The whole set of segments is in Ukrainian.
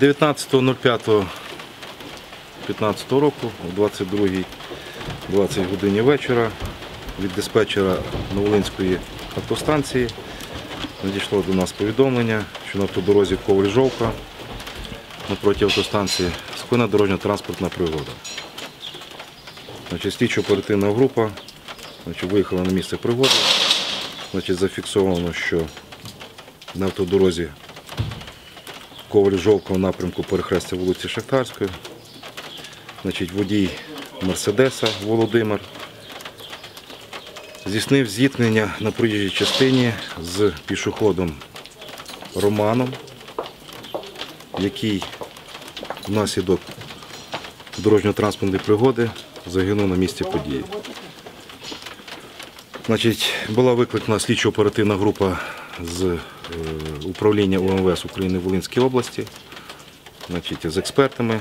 19.05.15 року о 22.20 годині вечора від диспетчера Новолинської автостанції надійшло до нас повідомлення, що на автодорозі Коваль-Жовка напроти автостанції скоєна дорожньо-транспортна пригода. Значить, слідчо-оперативна група значить, виїхала на місце пригоди. Значить, зафіксовано, що на автодорозі Коваль Жовка напрямку перехрестя вулиці Шахтарської. Значить, водій Мерседеса Володимир здійснив зіткнення на проїжджій частині з пішоходом Романом, який внаслідок дорожньо-транспортної пригоди загинув на місці події. Значить, була викликана слідчо-оперативна група з управління УМВС України в Волинській області, значить, з експертами.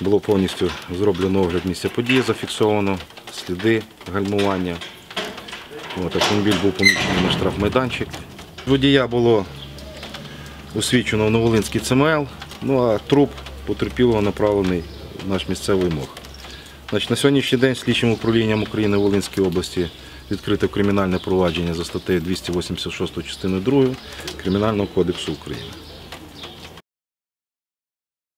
Було повністю зроблено огляд місця події, зафіксовано сліди гальмування. От, автомобіль був поміщений на штрафмайданчик. Водія було освічено в Новолинський ЦМЛ, ну а труп потерпілого направлений в наш місцевий мог. Значить, на сьогоднішній день слідчим управлінням України в Волинській області відкрите кримінальне провадження за статтею 286 частини 2 Кримінального кодексу України.